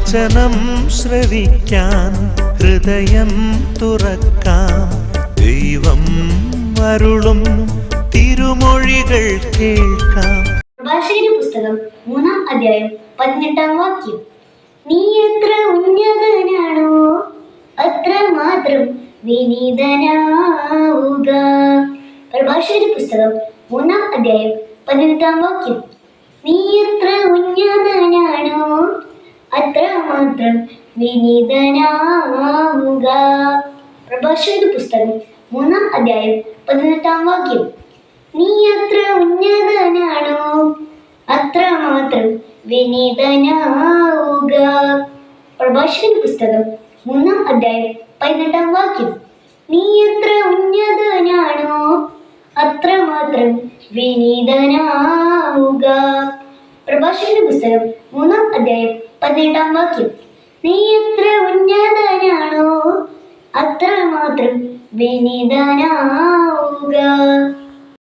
വചനം ശ്രവിക്കാൻ ഹൃദയം തുറക്കാം. ദൈവം വരുളും തിരുമൊഴികൾ കേൾക്കാം. പ്രഭാഷകന്റെ പുസ്തകം മൂന്നാം അധ്യായം പതിനെട്ടാം വാക്യം. നീ എത്ര ഉന്നതനാണോ അത്ര മാത്രം വിനീതനാവുക. പ്രഭാഷകന്റെ പുസ്തകം മൂന്നാം അധ്യായം പതിനെട്ടാം വാക്യം. നീ എത്ര ഉന്നതനാണോ അത്ര മാത്രം വിനീതനാവുക. പ്രഭാഷയുടെ പുസ്തകം മൂന്നാം അധ്യായം പതിനെട്ടാം വാക്യം. നീ അത്ര ഉന്നതനാണോ? അത്ര മാത്രം വിനീതനാവുക. പ്രഭാഷയുടെ പുസ്തകം മൂന്നാം അധ്യായം പതിനെട്ടാം വാക്യം. നീ എത്ര ഉന്നതനാണോ? അത്ര മാത്രം വിനീതനാവുക. പ്രഭാഷകന്റെ പുസ്തകം മൂന്നാം അധ്യായം പതിനെട്ടാം വാക്യം. നീ എത്ര ഉന്നതനാണോ അത്ര മാത്രം വിനീതനാവുക.